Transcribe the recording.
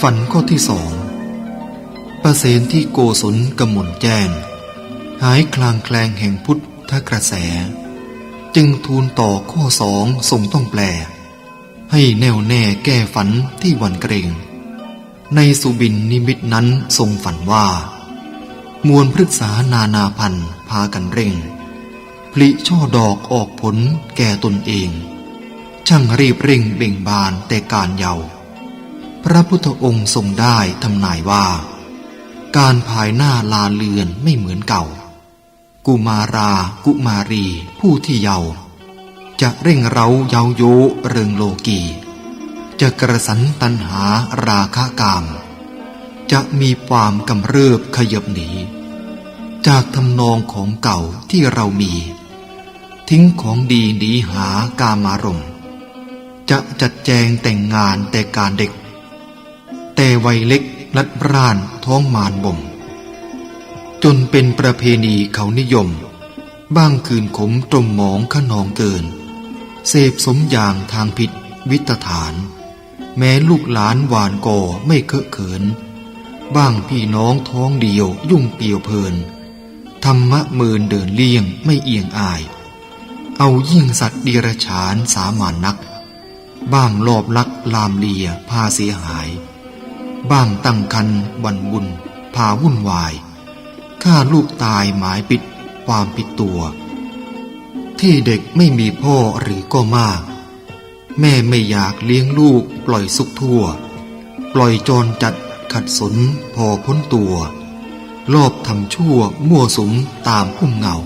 ฝันข้อที่สองประเสนที่โกศลกำมลแจ้ง หายคลางแคลงแห่งพุทธกระแส จึงทูลต่อข้อสองทรงต้องแปล ให้แน่วแน่แก้ฝันที่หวันเกรง ในสุบินนิมิตนั้นทรงฝันว่า มวลพฤกษานานาพันธ์พากันเร่งผลิช่อดอกออกผลแก่ตนเอง ช่างรีบเร่งเบ่งบานแต่การเยาว์ พระพุทธองค์ทรงได้ทำนายว่า การภายหน้าลาเลือนไม่เหมือนเก่า กุมารากุมารีผู้ที่เยาว์จะเร่งเร้าเยาโยเริงโลกี จะกระสันตันหาราคะกาม จะมีความกำเริบขยบหนี จากทำนองของเก่าที่เรามี ทิ้งของดีหนีหากามารม จะจัดแจงแต่งงานแต่การเด็ก แต่วัยเล็กลัดร่านท้องมารบ่ม จนเป็นประเพณีเขานิยม บ้างคืนขมตรมหมองขนองเกิน เสพสมอย่างทางผิดวิตฐาน แม้ลูกหลานหวานก่อไม่เคอะเขิน บ้างพี่น้องท้องเดียวยุ่งเปียวเพลิน ธรรมะเมินเดินเลี่ยงไม่เอียงอาย เอายิ่งสัตว์ดีรฉานสามานนัก บ้างลอบลักลามเลียพาเสียหาย บ้างตั้งคันวันบุญพาวุ่นวายฆ่าลูกตายหมายปิดความผิดตัว ที่เด็กไม่มีพ่อหรือก็มาก แม่ไม่อยากเลี้ยงลูกปล่อยสุกทั่ว ปล่อยจรจัดขัดสนพอพ้นตัว รอบทำชั่วมั่วสุมตามพุ่มเงา